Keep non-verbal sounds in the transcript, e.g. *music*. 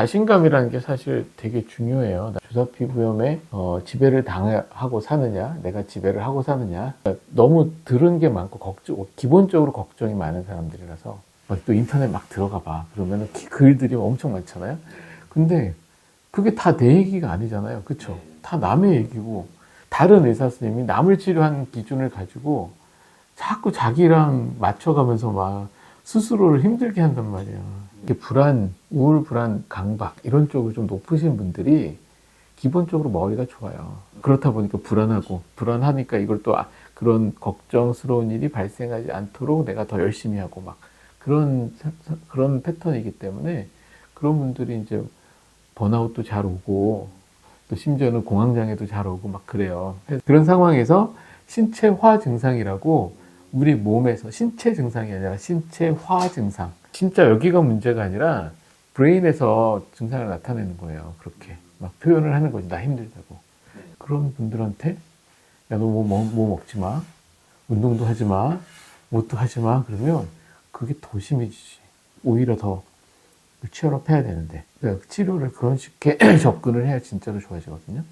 자신감이라는 게 사실 되게 중요해요. 주사 피 부염에 어, 지배를 당하고 사느냐, 내가 지배를 하고 사느냐. 너무 들은 게 많고 걱정, 기본적으로 걱정이 많은 사람들이라서 막또 인터넷 막 들어가 봐. 그러면 글들이 엄청 많잖아요. 근데 그게 다 내 얘기가 아니잖아요. 그쵸? 다 남의 얘기고 다른 의사 선생님이 남을 치료한 기준을 가지고 자꾸 자기랑 맞춰가면서 막 스스로를 힘들게 한단 말이야. 이게 불안, 우울, 불안, 강박 이런 쪽을 좀 높으신 분들이 기본적으로 머리가 좋아요. 그렇다 보니까 불안하고 불안하니까 이걸 또 아- 그런 걱정스러운 일이 발생하지 않도록 내가 더 열심히 하고 막 그런 그런 패턴이기 때문에 그런 분들이 이제 번아웃도 잘 오고 또 심지어는 공황장애도 잘 오고 막 그래요. 그런 상황에서 신체화 증상이라고 우리 몸에서 신체 증상이 아니라 신체화 증상. 진짜 여기가 문제가 아니라 브레인에서 증상을 나타내는 거예요. 그렇게 막 표현을 하는 거지. 나 힘들다고. 그런 분들한테 야 너뭐뭐 먹지 마. 운동도 하지 마. 뭣도 하지 마. 그러면 그게 더 심해지지. 오히려 더 치열업 해야 되는데 그러니까 치료를 그런 식의 *clears throat* 접근을 해야 진짜로 좋아지거든요.